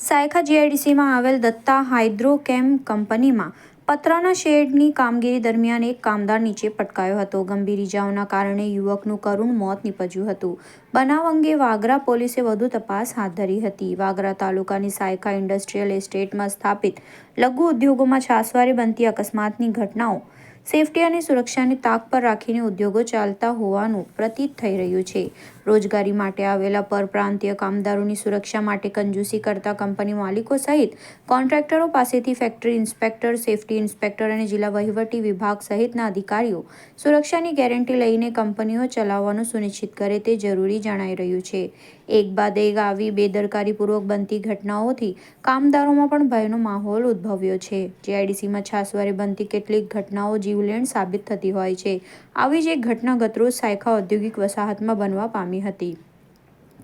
સાયખા જીઆઈડીસીમાં આવેલ દત્તા હાઇડ્રોકેમ કંપનીમાં પતરાના શેડની કામગીરી દરમિયાન એક કામદાર નીચે પટકાયો હતો. ગંભીર ઇજાઓના કારણે યુવકનું કરુણ મોત નીપજ્યું હતું. બનાવ અંગે વાગરા પોલીસે વધુ તપાસ હાથ ધરી હતી. વાગરા તાલુકાની સાયખા ઇન્ડસ્ટ્રીયલ એસ્ટેટમાં સ્થાપિત લઘુ ઉદ્યોગોમાં છાસવારે બનતી અકસ્માતની ઘટનાઓ સેફટી અને સુરક્ષાની તાક પર રાખીને ઉદ્યોગો ચાલતા હોવાનું પ્રતીત થઈ રહ્યું છે. રોજગારી માટે આવેલા પરપ્રાંતીય કામદારોની સુરક્ષા માટે કંજૂસી કરતા કંપની માલિકો સહિત કોન્ટ્રાક્ટરો પાસેથી ફેક્ટરી ઇન્સ્પેક્ટર, સેફટી ઇન્સ્પેક્ટર અને જિલ્લા વહીવટી વિભાગ સહિતના અધિકારીઓ સુરક્ષાની ગેરંટી લઈને કંપનીઓ ચલાવવાનું સુનિશ્ચિત કરે તે જરૂરી જણાઈ રહ્યું છે. એક બાદ એક આવી બેદરકારીપૂર્વક બનતી ઘટનાઓથી કામદારોમાં પણ ભયનો માહોલ ઉદ્ભવ્યો છે. જીઆઈડીસીમાં છાસવારે બનતી કેટલીક ઘટનાઓ જીવલેણ સાબિત થતી હોય છે. આવી જ એક ઘટના ગતરોજ સાયખા ઔદ્યોગિક વસાહતમાં બનવા પામી હતી.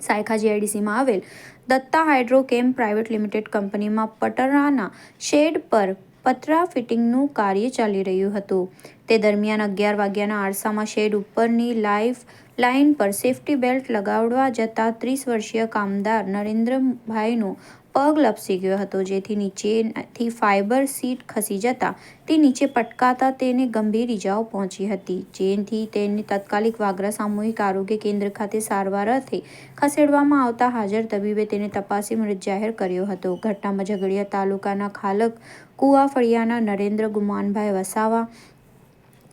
સાયખા જીઆઈડીસીમાં આવેલ દત્તા હાઇડ્રોકેમ પ્રાઇવેટ લિમિટેડ કંપનીમાં પટરાના શેડ પર પતરા ફિટિંગનું કાર્ય ચાલી રહ્યું હતું. તે દરમિયાન અગિયાર વાગ્યાના આરસામાં શેડ ઉપરની લાઈફ લાઇન પર સેફટી બેલ્ટ લગાવવા જતાં ત્રીસ વર્ષીય કામદાર નરેન્દ્રભાઈનો પગ લપસી ગયો હતો. જેથી નીચેથી ફાઇબર સીટ ખસી જતા તે નીચે પટકાતા તેને ગંભીર ઇજાઓ પહોંચી હતી. જેથી તેને તાત્કાલિક વાગરા સામૂહિક આરોગ્ય કેન્દ્ર ખાતે સારવાર અર્થે ખસેડવામાં આવતા હાજર તબીબે તેને તપાસી મૃત જાહેર કર્યો હતો. ઘટનામાં ઝઘડિયા તાલુકાના ખાલક કુવા ફળિયાના નરેન્દ્ર ગુમાનભાઈ વસાવા,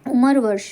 ઉંમર વર્ષ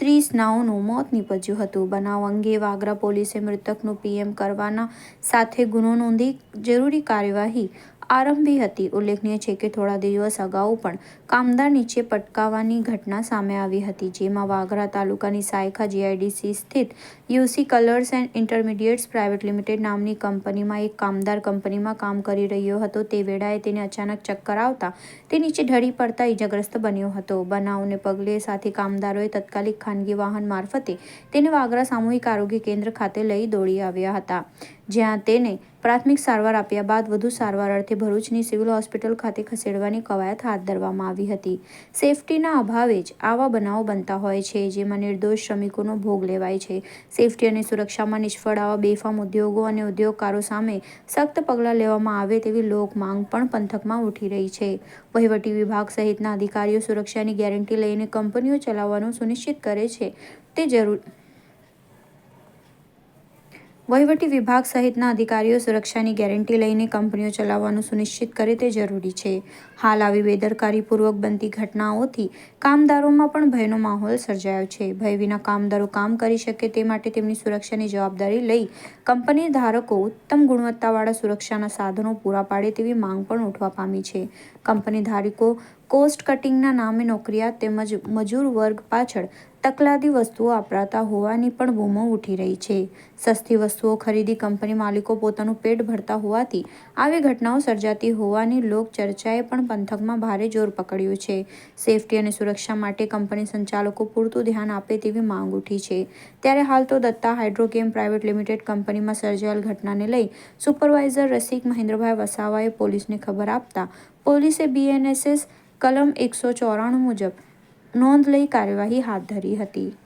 ત્રીસ નાઓનું મોત નીપજ્યું હતું. બનાવ અંગે વાગરા પોલીસે મૃતકનું પીએમ કરવાના સાથે ગુનો નોંધી જરૂરી કાર્યવાહી આરંભી હતી. ઉલ્લેખનીય છે કે થોડા દિવસ અગાઉ પણ કામદાર નીચે પટકાવવાની ઘટના સામે આવી હતી, જેમાં વાગરા તાલુકાની સાયખા જીઆઈડીસી સ્થિત UC colours and intermediates private limited નામની કંપનીમાં એક કામદાર કંપનીમાં કામ કરી રહ્યો હતો. તે વેળાએ તેને અચાનક ચક્કર આવતા તે નીચે ઢળી પડતા ઇજાગ્રસ્ત બન્યો હતો. બનાવને પગલે સાથે કામદારોએ તત્કાલિક ખાનગી વાહન મારફતે તેને વાગરા સામૂહિક આરોગ્ય કેન્દ્ર ખાતે લઈ દોડી આવ્યા હતા. જ્યાં તેને પ્રાથમિક સારવાર આપ્યા બાદ વધુ સારવાર અર્થે ભરૂચની સિવિલ હોસ્પિટલ ખાતે ખસેડવાની કવાયત હાથ ધરવામાં આવી હતી. સેફટીના અભાવે જ આવા બનાવો બનતા હોય છે, જેમાં નિર્દોષ શ્રમિકોનો ભોગ લેવાય છે. સેફટી અને સુરક્ષામાં નિષ્ફળ આવા બેફામ ઉદ્યોગો અને ઉદ્યોગકારો સામે સખ્ત પગલાં લેવામાં આવે તેવી લોક માંગ પણ પંથકમાં ઉઠી રહી છે. વહીવટી વિભાગ સહિતના અધિકારીઓ સુરક્ષાની ગેરંટી લઈને કંપનીઓ ચલાવવાનું સુનિશ્ચિત કરે છે. તે જરૂર વહીવટી વિભાગ સહિતના અધિકારીઓ સુરક્ષાની ગેરંટી લઈને કંપનીઓ ચલાવવાનું સુનિશ્ચિત કરે તે જરૂરી છે. હાલ આવી બેદરકારીપૂર્વક બનતી ઘટનાઓથી કામદારોમાં પણ ભયનો માહોલ સર્જાયો છે. ભય વિના કામદારો કામ કરી શકે તે માટે તેમની સુરક્ષાની જવાબદારી લઈ કંપની ધારકો ઉત્તમ ગુણવત્તાવાળા સુરક્ષાના સાધનો પૂરા પાડે તેવી માંગ પણ ઉઠવા પામી છે. કંપની ધારકો કોસ્ટ કટિંગના નામે નોકરિયાત તેમજ મજૂર વર્ગ પાછળ તકલાદી વસ્તુઓ વપરાતા હોવાની પણ બૂમો ઉઠી રહી છે. સસ્તી વસ્તુઓ ખરીદી કંપની માલિકો પોતાનું પેટ ભરતા હોવાથી આવી ઘટનાઓ સર્જાતી હોવાની લોક ચર્ચાએ પણ પંથકમાં ભારે જોર પકડ્યું છે. સેફટી અને સુરક્ષા માટે કંપની સંચાલકો પૂરતું ધ્યાન આપે તેવી માંગ ઉઠી છે. ત્યારે હાલ તો દત્તા હાઇડ્રોકેમ પ્રાઇવેટ લિમિટેડ કંપનીમાં સર્જાયેલ ઘટનાને લઈ સુપરવાઇઝર રસિક મહેન્દ્રભાઈ વસાવાએ પોલીસને ખબર આપતા પોલીસે બીએનએસએસ કલમ એકસો ચોરાણું મુજબ નોંધ લઈ કાર્યવાહી હાથ ધરી હતી.